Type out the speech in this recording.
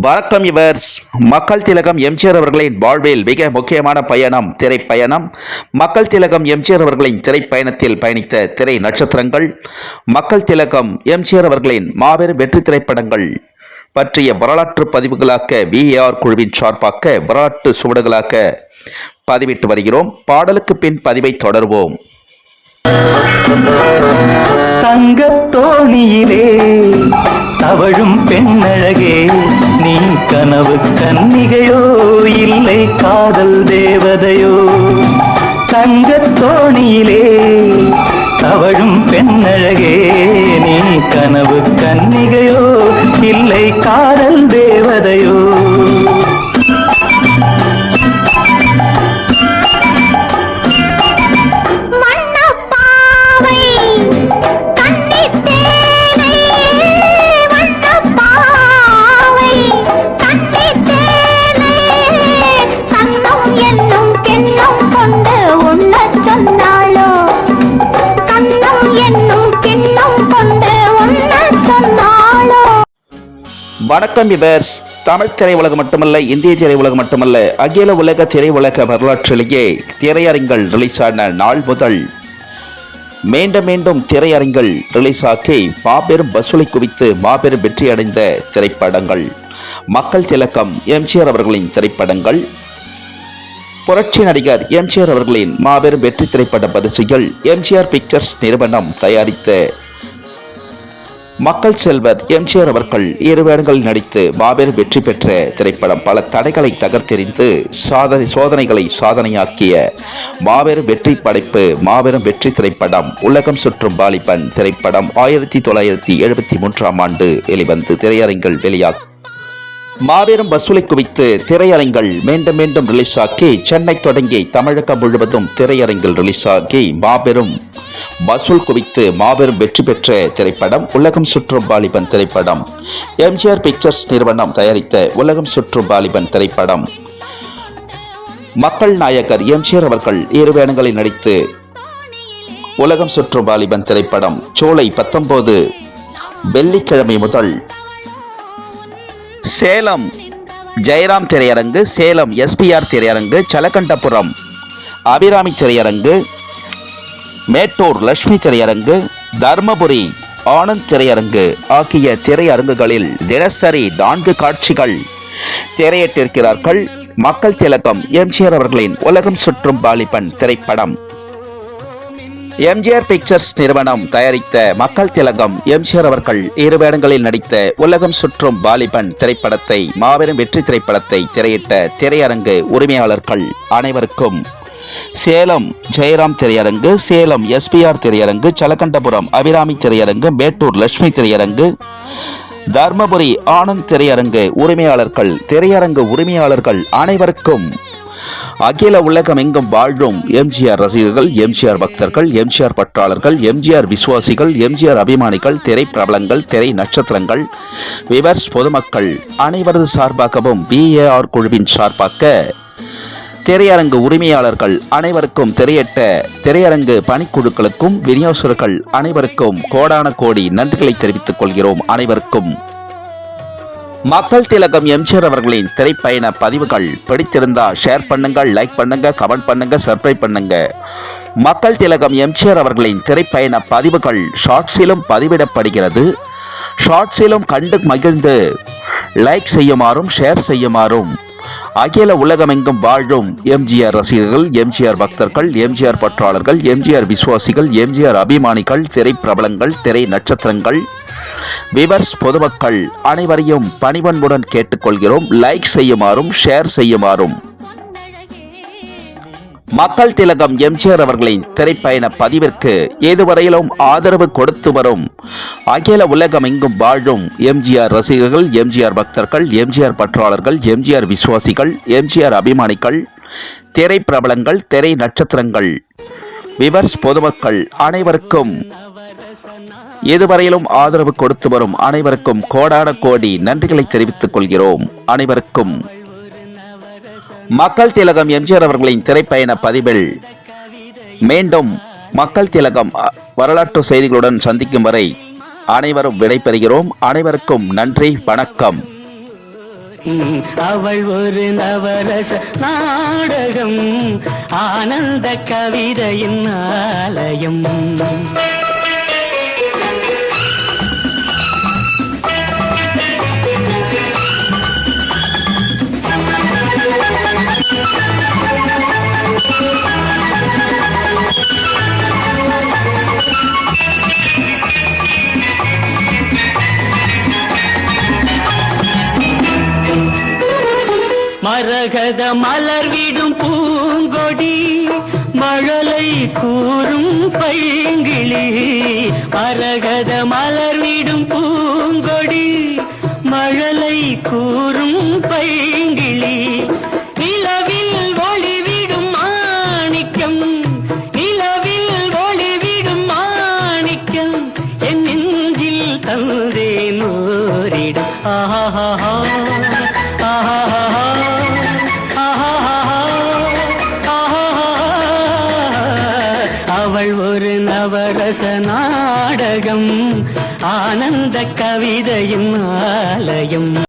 வணக்கம் இவர்ஸ். மக்கள் திலகம் எம்ஜிஆர் அவர்களின் வாழ்வில் மிக முக்கியமான பயணம் திரைப்பயணம். மக்கள் திலகம் எம்ஜிஆர் அவர்களின் திரைப்பயணத்தில் பயணித்த திரை நட்சத்திரங்கள். மக்கள் திலகம் எம்ஜிஆர் அவர்களின் மாபெரும் வெற்றி திரைப்படங்கள் பற்றிய வரலாற்று பதிவுகளாக்க விஏஆர் குழுவின் சார்பாக வரலாற்று சுவடுகளாக பதிவிட்டு வருகிறோம். பாடலுக்கு பின் பதிவை தொடர்வோம். தங்கத் தோணியிலே தவழும் பெண்ணழகே நீ கனவு கன்னிகையோ இல்லை காதல் தேவதையோ. தங்கத்தோணியிலே தவழும் பெண்ணழகே நீ கனவு கன்னிகையோ இல்லை காதல் தேவதையோ. வணக்கம் இவர்ஸ். தமிழ் திரையுலகம் மட்டுமல்ல இந்திய திரையுலகம் மட்டுமல்ல அகில உலக திரையுலக வரலாற்றிலேயே திரையரங்கள் ரிலீஸ் ஆன நாள் முதல் மீண்டும் மீண்டும் திரையரங்கள் ரிலீஸ் ஆக்கி மாபெரும் வசூலை குவித்து மாபெரும் வெற்றி அடைந்த திரைப்படங்கள். மக்கள் திலக்கம் எம்ஜிஆர் அவர்களின் திரைப்படங்கள். புரட்சி நடிகர் எம்ஜிஆர் அவர்களின் மாபெரும் வெற்றி திரைப்பட பரிசுகள் எம்ஜிஆர் பிக்சர்ஸ் நிறுவனம் தயாரித்த மக்கள் செல்வர் எம்ஜிஆர் அவர்கள் இரு வேடங்களில் நடித்து மாபெரும் வெற்றி பெற்ற திரைப்படம் பல தடைகளை தகர்த்தெறிந்து சாதனை சோதனைகளை சாதனையாக்கிய மாபெரும் வெற்றி படைப்பு மாபெரும் வெற்றி திரைப்படம் உலகம் சுற்றும் வாலிபன் திரைப்படம் ஆயிரத்தி தொள்ளாயிரத்தி எழுபத்தி மூன்றாம் ஆண்டு வெளிவந்து திரையரங்கில் வெளியாகும் மாபெரும் வசூலை குவித்து திரையரங்கள் மீண்டும் மீண்டும் ரிலீஸ் ஆக்கி சென்னை தொடங்கி தமிழகம் முழுவதும் திரையரங்கில் ரிலீஸ் ஆகி மாபெரும் வசூல் குவித்து மாபெரும் வெற்றி பெற்ற திரைப்படம் உலகம் சுற்றும் வாலிபன் திரைப்படம். எம்ஜிஆர் பிக்சர்ஸ் நிறுவனம் தயாரித்த உலகம் சுற்றும் வாலிபன் திரைப்படம். மக்கள் நாயகர் எம்ஜிஆர் அவர்கள் இரு நடித்து உலகம் சுற்றும் வாலிபன் திரைப்படம். ஜூலை பத்தொன்பது வெள்ளிக்கிழமை முதல் சேலம் ஜெயராம் திரையரங்கு சேலம் எஸ்பிஆர் திரையரங்கு சலகண்டபுரம் அபிராமி திரையரங்கு மேட்டூர் லட்சுமி திரையரங்கு தர்மபுரி ஆனந்த் திரையரங்கு ஆகிய திரையரங்குகளில் தினசரி நான்கு காட்சிகள் திரையிட்டிருக்கிறார்கள். மக்கள் திலகம் எம்ஜிஆர் அவர்களின் உலகம் சுற்றும் பாலிபன் திரைப்படம். எம்ஜிஆர் பிக்சர்ஸ் நிறுவனம் தயாரித்த மக்கள் திலகம் எம்ஜிஆர் அவர்கள் இரு வேடங்களில் நடித்த உலகம் சுற்றும் வாலிபன் திரைப்படத்தை மாபெரும் வெற்றி திரைப்படத்தை திரையிட்ட திரையரங்கு உரிமையாளர்கள் அனைவருக்கும் சேலம் ஜெயராம் திரையரங்கு சேலம் எஸ்பிஆர் திரையரங்கு சலகண்டபுரம் அபிராமி திரையரங்கு மேட்டூர் லட்சுமி திரையரங்கு தர்மபுரி ஆனந்த் திரையரங்கு உரிமையாளர்கள் திரையரங்கு உரிமையாளர்கள் அனைவருக்கும் அகில உலகம் எங்கும் வாழும் எம்ஜிஆர் ரசிகர்கள் எம்ஜிஆர் பக்தர்கள் எம்ஜிஆர் பற்றாளர்கள் எம்ஜிஆர் விசுவாசிகள் எம்ஜிஆர் அபிமானிகள் திரை பிரபலங்கள் திரை நட்சத்திரங்கள் விவர்ஸ் பொதுமக்கள் அனைவரது சார்பாகவும் பிஏஆர் குழுவின் சார்பாக திரையரங்கு உரிமையாளர்கள் அனைவருக்கும் திரையிட்ட திரையரங்கு பணிக்குழுக்களுக்கும் விநியோகர்கள் அனைவருக்கும் கோடான கோடி நன்றிகளை தெரிவித்துக் கொள்கிறோம் அனைவருக்கும். மக்கள் திலகம் எம்ஜிஆர் அவர்களின் திரைப்பயண பதிவுகள். பிடித்திருந்தா ஷேர் பண்ணுங்க லைக் பண்ணுங்க கமெண்ட் பண்ணுங்க சப்ஸ்கிரைப் பண்ணுங்க. மக்கள் திலகம் எம்ஜிஆர் அவர்களின் திரைப்பயண பதிவுகள் ஷார்ட்ஸிலும் பதிவிடப்படுகிறது. ஷார்ட்ஸிலும் கண்டு மகிழ்ந்து லைக் செய்யுமாறும் ஷேர் செய்யுமாறும். அகில உலகமெங்கும் வாழும் எம்ஜிஆர் ரசிகர்கள் எம்ஜிஆர் பக்தர்கள் எம்ஜிஆர் பற்றாளர்கள் எம்ஜிஆர் விசுவாசிகள் எம்ஜிஆர் அபிமானிகள் திரை பிரபலங்கள் திரை நட்சத்திரங்கள் விவர்ஸ் பொதுமக்கள் அனைவரையும் பணிவன்புடன் கேட்டுக்கொள்கிறோம். லைக் செய்யுமாறும் ஷேர் செய்யுமாறும். மக்கள் திலகம் எம்ஜிஆர் அவர்களின் திரைப்பயண பதிவிற்கு ஏதுவரையிலும் ஆதரவு கொடுத்து வரும். அகில உலகம் எங்கும் வாழும் எம்ஜிஆர் ரசிகர்கள் எம்ஜிஆர் பக்தர்கள் எம்ஜிஆர் பற்றாளர்கள் எம்ஜிஆர் விசுவாசிகள் எம்ஜிஆர் அபிமானிகள் திரை பிரபலங்கள் திரை நட்சத்திரங்கள். விவர்ஸ் பொதுமக்கள் அனைவருக்கும் இதுவரையிலும் ஆதரவு கொடுத்து வரும் அனைவருக்கும் கோடான கோடி நன்றிகளை தெரிவித்துக் கொள்கிறோம். அனைவருக்கும் மக்கள் திலகம் எம்ஜிஆர் அவர்களின் திரைப்பயண பதிவில் மீண்டும் மக்கள் திலகம் வரலாற்று செய்திகளுடன் சந்திக்கும் வரை அனைவரும் விடைபெறுகிறோம் அனைவருக்கும் நன்றி வணக்கம். அவள் ஒரு நவரச நாடகம் ஆனந்த கவிதையின் ஆலயம். மரகத மலர்விடும் பூங்கொடி மழலை கூறும் பைங்கிளி. மரகத மலர் ரස நாடகம் ஆனந்த கவிதையின் ஆலயம்.